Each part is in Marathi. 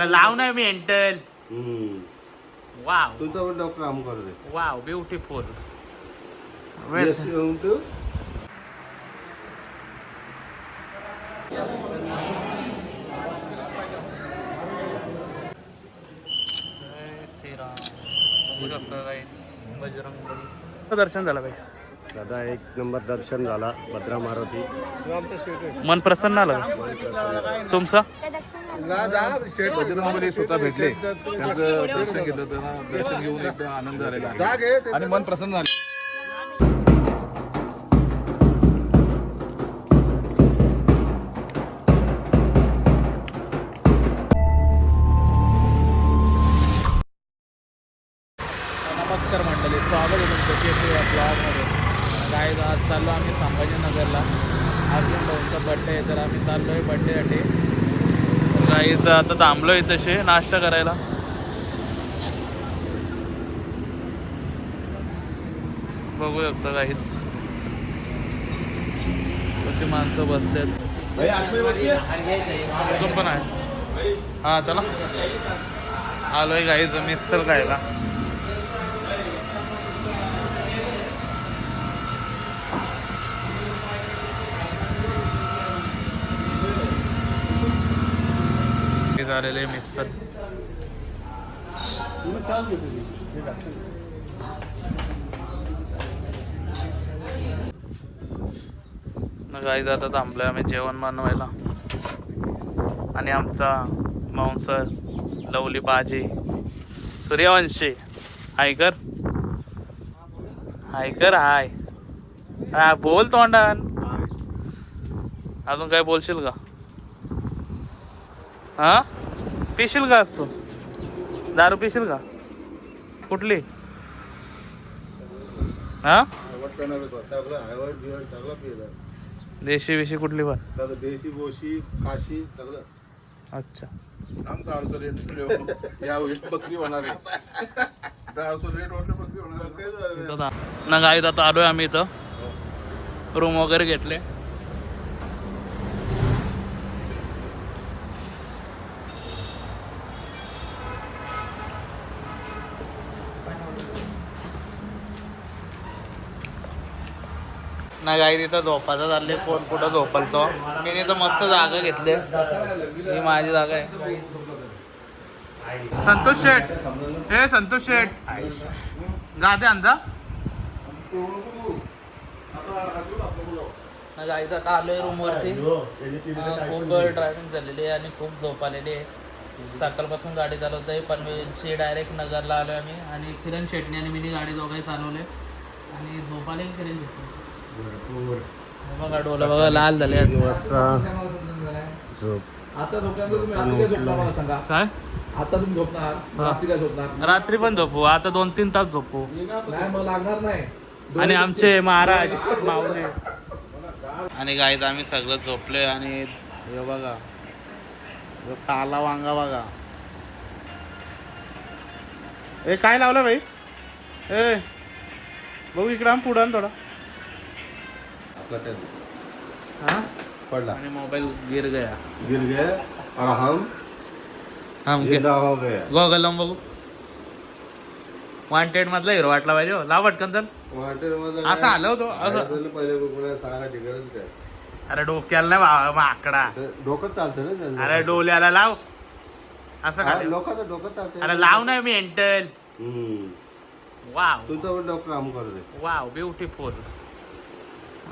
अरे लाव ना मेंटल हम्म. वाव तुमचं पण डोकं काम करू दे wow beautiful Yes, you want to? दर्शन झालं भाई दादा एक नंबर दर्शन झाला भद्रा मारुती मन प्रसन्न आलं का? तुमचं बजरंगबली स्वतः भेटले त्यांचं दर्शन घेतलं त्यांना दर्शन घेऊन आनंद झालेला आहे. आणि मन प्रसन्न झाले गाईच आता थांबलो आहे तसे नाश्ता करायला. बघू शकता काहीच. कशी माणसं बसतात अजून पण आहे हां चला. आलोय गाईच मिसल खायला. हे झालेले मिसल गाई जाता थांबलोय आम्ही जेवण बनवायला. आणि आमचा मांसर लवली भाजी सूर्यवंशी. हाय कर हाय. हा बोल तोंडान. अजून काय बोलशील का? हा? पिशील का आज तू? दारू पिशील का? कुठली? हा? देशी बिशी कुठली पण? सगळं देशी बोशी काशी सगळं अच्छा. आमचा रेट या वेळेस बकरी होणार आहे ना गाईत आता आलोय आम्ही इथं. रूम वगैरे घेतले. ना गाई तिथं झोपायचं चालले कोण कुठं झोपलतो? मी तिथं मस्त जागा घेतली. ही माझी जागा आहे. संतोष शेठ. हे संतोष शेठ. जाते आमचा जायचं आता आलोय रूमवरती खूप ड्रायव्हिंग झालेली आहे आणि खूप झोप आलेली आहे. सकाळपासून गाडी चालवत आहे पनवेलची डायरेक्ट नगरला आलोय आम्ही. आणि किरण शेटणी आणि मी गाडी दोघाही चालवले. आणि झोपाले किरण शेटणी बघा डोलं बघा लाल झाले आज. झोप. आता झोपल्यानंतर तुम्ही रात्री काय झोपणार मला सांगा? काय? आता तुम्ही झोपणार रात्री काय झोपणार? रात्री पण झोपू आता दोन तीन तास झोपू. नाही मग लागणार नाही. आणि आमचे महाराज माऊली. आणि गाईत आम्ही सगळं झोपलोय आणि हे बघा काला वांगा बघा. ए काय लावलं भाई ए बघू इकडं आम पुढं आण थोडा. आपला ते हा? पडला. आणि मोबाईल गिर गया. गिर गए और हम हम जिंदा हो गए. गॉगल लावून बघू. वॉन्टेड मधला हिरो वाटला पाहिजे हो. लाव पटकन चल. असं आलं होतं असं. पहिले कुणाला काय अरे डोक्याला नाही वा- माकडा डोकं चालतं ना त्यांचं. अरे डोल्याला लाव. असं हा, काय लोकांचं डोकं चालतं अरे लाव ना मेंटल हम्म. वाव तुमचं पण डोकं काम करू दे. Wow beautiful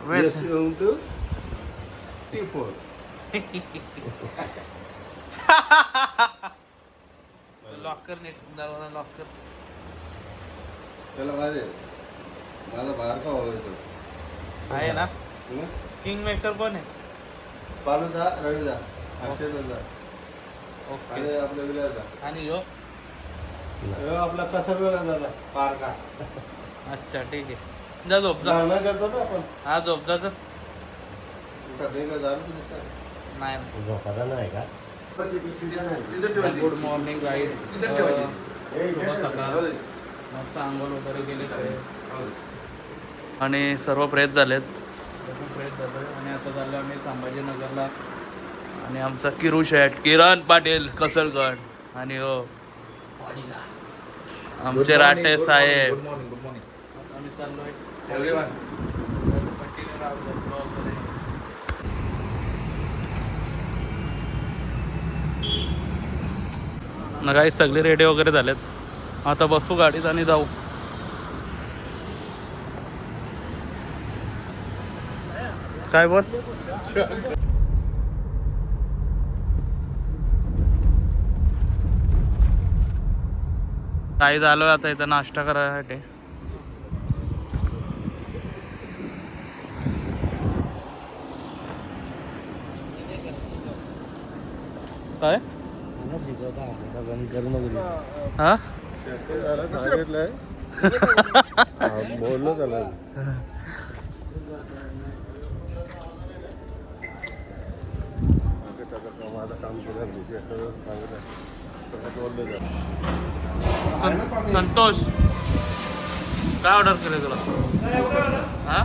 Yes, you want to? T4. Locker net दरवाजा लॉकर त्याला माझे माझा बाहेर का व्हायचं आहे ना? किंग मेकर कोण आहे? पालूदा रवीदा. अक्षयदा ओके. आणि आपल्या विलादा आणि यो? ह्यो आपला कसा वेळा झाला पारका अच्छा ठीक आहे. जा झोप जा. लग्न करतो ना आपण. हा झोप जा झालं की नाही? नाही. झोपायला नाही का? गुड मॉर्निंग गाईड तिथं ठेवायची. शुभ सकाळ. मस्त आंघोळ वगैरे केले आणि सर्व प्रेत झालेत. सर्व प्रेत झाले. आणि आता चाललो आम्ही संभाजीनगरला. आणि आमचा किरू शेट किरण पाटील कसरगड. आणि हो. आमचे राटे साहेब. गुड मॉर्निंग गुड मॉर्निंग आम्ही चाललोय. एव्हरीवन कंटिन्यू राहू ब्लॉगमध्ये ना काही सगळे रेडी वगैरे झालेत. आता बसू गाडीत आणि जाऊ. काय बोल? काही झालोय आता इथं नाश्ता करायसाठी. काय? हा? बोललो त्याला माझं काम केलं सं- संतोष काय ऑर्डर केलं तुला? हा?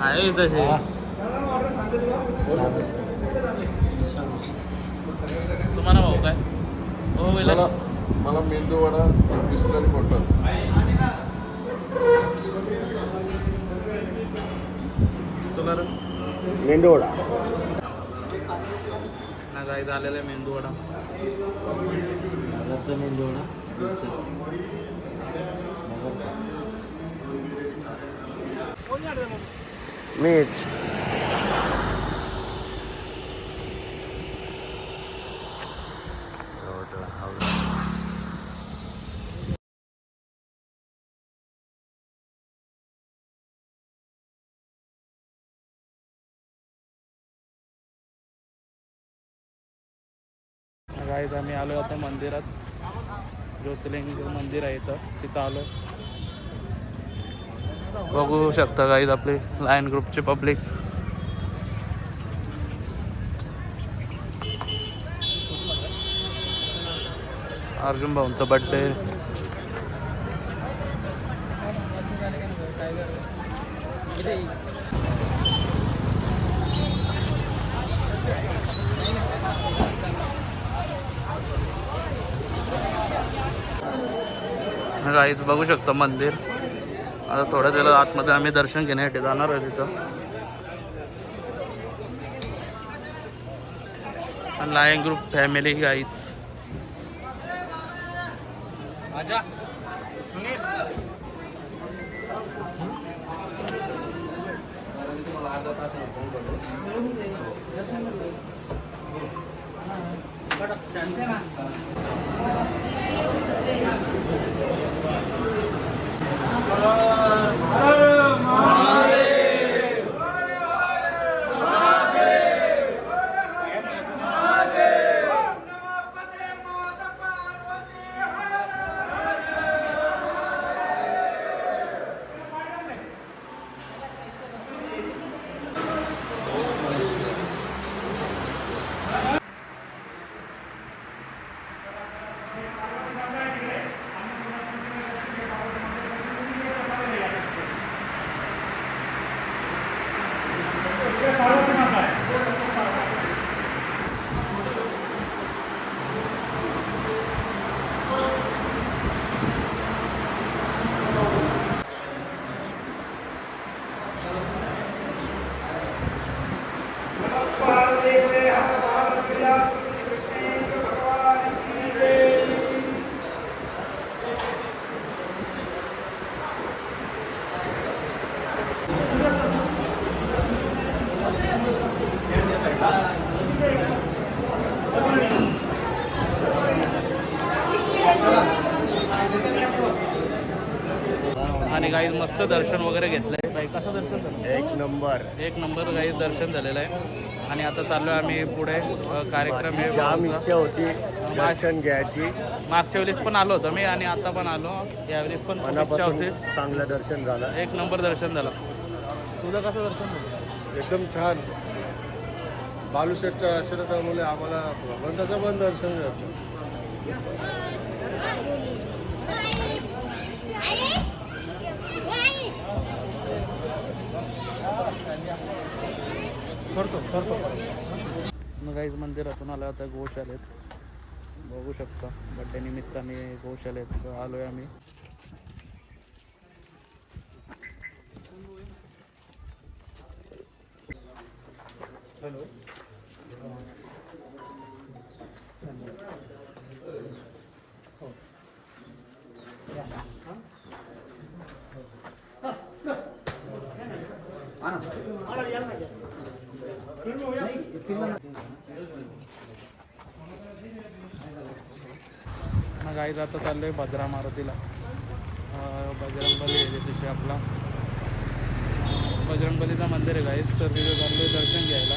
आहे तसे तुम्हाला भाऊ काय? हो मला विलास. मला मेंदू वडा बिस्लरी बॉटल. तुला रे? मेंदूवडा. ना काय झालेलं आहे मेंदू वडा मीच. गाईज आम्ही आलो आता मंदिरात. ज्योतिर्लिंग मंदिर आहे इथं. तिथं आलो. बघू शकता गाईज आपले लायन ग्रुपचे पब्लिक अर्जुन भाऊंचा बड्डे गाईज बघू शकता मंदिर. आता थोड्या वेळा आतमध्ये आम्ही दर्शन घेण्यासाठी जाणार आहे तिथं. लायन ग्रुप फॅमिली गाईज आणि काही मस्त दर्शन वगैरे घेतलंय? बाई कसं दर्शन झालं? एक नंबर. एक नंबर काही दर्शन झालेलं आहे. आणि आता चाललो आम्ही पुढे अ, कार्यक्रम आहे जाम. इच्छा होती दर्शन घ्यायची. मागच्या वेळेस पण आलो होतो मी आणि आता पण आलो. यावेळेस पण खूप इच्छा मनापासून होती. चांगलं दर्शन झालं. एक नंबर दर्शन झालं. तुझं कसं दर्शन झालं? एकदम छान. बालुशेठच्या आशीर्वादामुळे आम्हाला भगवंताचं पण दर्शन मिळतं गाईज मग मंदिरातून आलं आता गोशालेत. बघू शकता बड्डे निमित्ताने गोशालेत आलोय आम्ही. हॅलो मग आई आता चाललोय भद्रा मारुतीला. बजरंगबली आहे तिथे आपला. बजरंगबलीचं मंदिर आहे गाईच तर तिथे चाललोय दर्शन घ्यायला.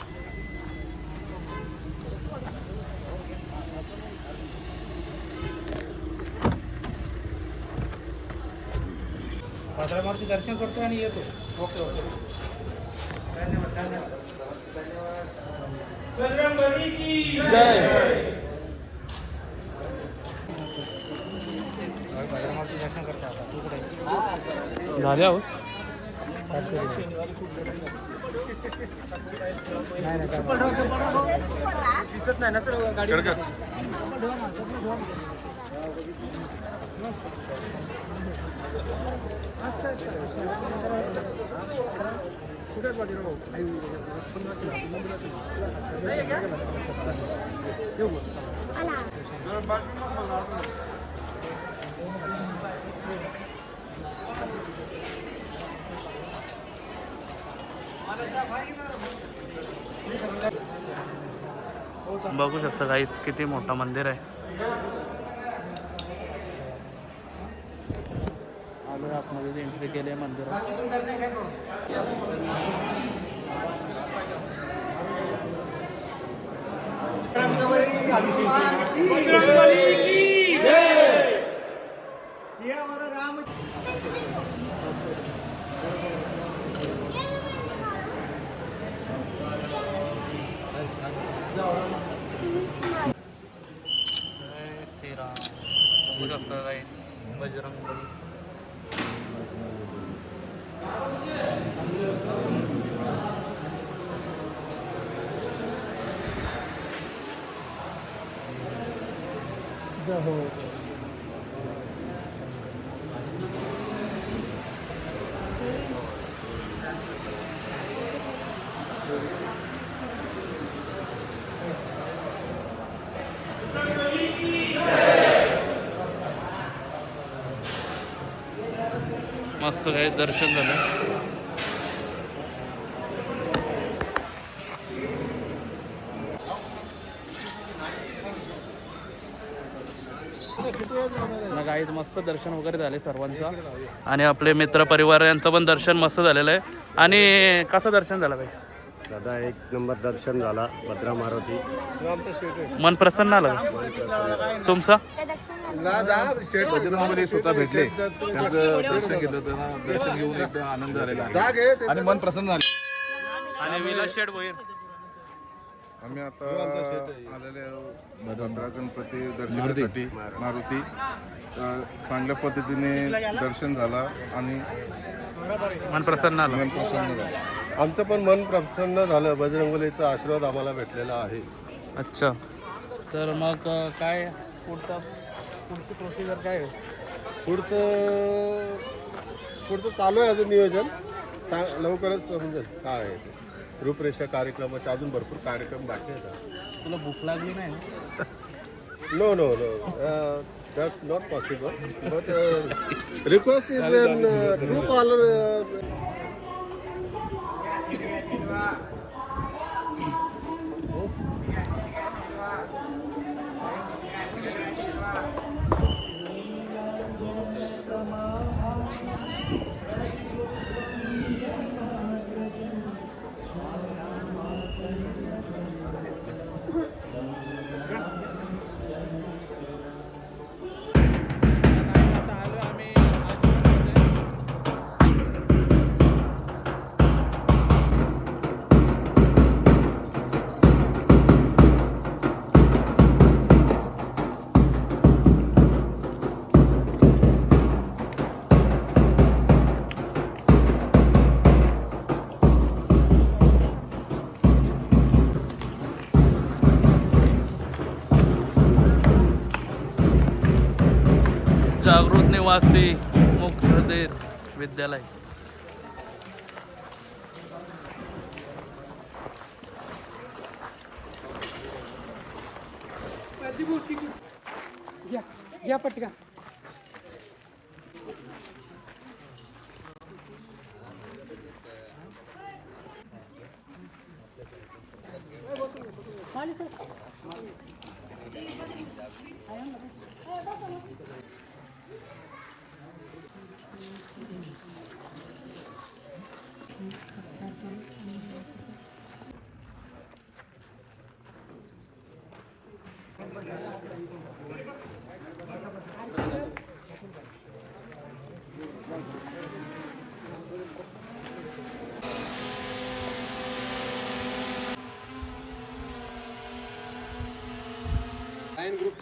भद्रामारुती दर्शन करतो आणि येतो. Okay okay. धन्यवाद धन्यवाद. भद्रामारुती दर्शन करतो आता. तू कुठे झाले आहोत. नाही नाही काय दिसत नाही ना तर गाडी कुठे पाठी राहू बघू शकता काहीच किती मोठं मंदिर आहे. आतमध्ये एंट्री केली आहे मंदिरात. मस्त काही दर्शन झालं ना गाईत मस्त दर्शन वगैरे झाले सर्वांचं. आणि आपले मित्र परिवार यांचं पण दर्शन मस्त झालेलं आहे. आणि कसं दर्शन झालं भाई दादा एक नंबर दर्शन झाला भद्रा मारुती. मन प्रसन्न आलं का? तुमचं? बजरंगबली स्वतः भेटले. त्यांचं दर्शन घेतलं त्यांना दर्शन घेऊन एकदम आनंद झालेला आहे. आणि मन प्रसन्न झाले. आणि विलास शेठ भोईर. आम्ही आता आलेले आहोत. भद्रा गणपती दर्शनासाठी मारुती. तर चांगल्या पद्धतीने दर्शन झाला आणि मन प्रसन्न मन प्रसन्न झालं. आमचं पण मन प्रसन्न झालं. बजरंगबलीचा आशीर्वाद आम्हाला भेटलेला आहे. अच्छा. तर मग काय पुढचा पुढची प्रोसिजर काय आहे? पुढचं पुढचं चालू आहे अजून नियोजन. सांग लवकरच समजेल काय आहे रूपरेषा कार्यक्रमाचे अजून भरपूर कार्यक्रम बाकी आहेत. तुला भूक लागली नाही ना? No no that's not possible but request is true caller वासी निवासी मुख्यधीर विद्यालय. या पटका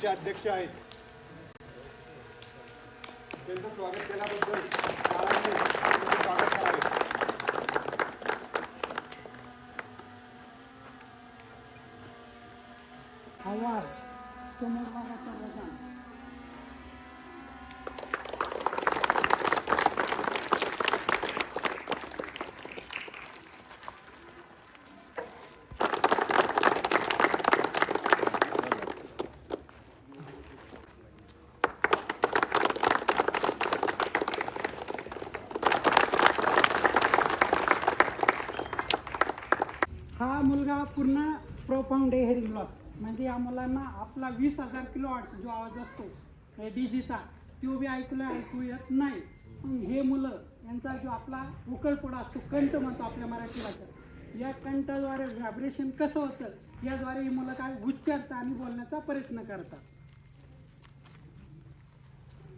अध्यक्ष आहेत. त्यांचं स्वागत केल्याबद्दल शाळांनी त्यांचे स्वागत करावे आवाज समोर बघा सर्वजण हा मुलगा पूर्ण प्रोफाऊंड हेअरिंग लॉस म्हणजे या मुलांना आपला वीस हजार किलो आर्ट्स जो आवाज असतो डी जीचा तो बी ऐकलं ऐकू येत नाही. मग हे मुलं यांचा जो आपला उकळपोडा असतो कंठ म्हणतो आपल्या मराठी भाषेत. या कंठाद्वारे व्हायब्रेशन कसं होतं याद्वारे ही मुलं काय उच्चारतात आणि बोलण्याचा प्रयत्न करतात.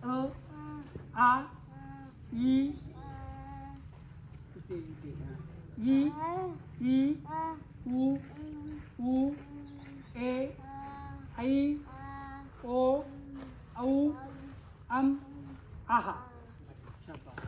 अ आ ई इथे, इथे, हा. ई ई उ उ ए ऐ ओ औ अम आहा शाबास.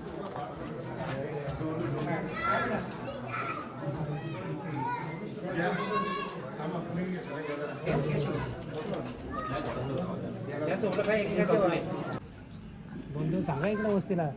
बंधू सांगा इकडे वस्तीला.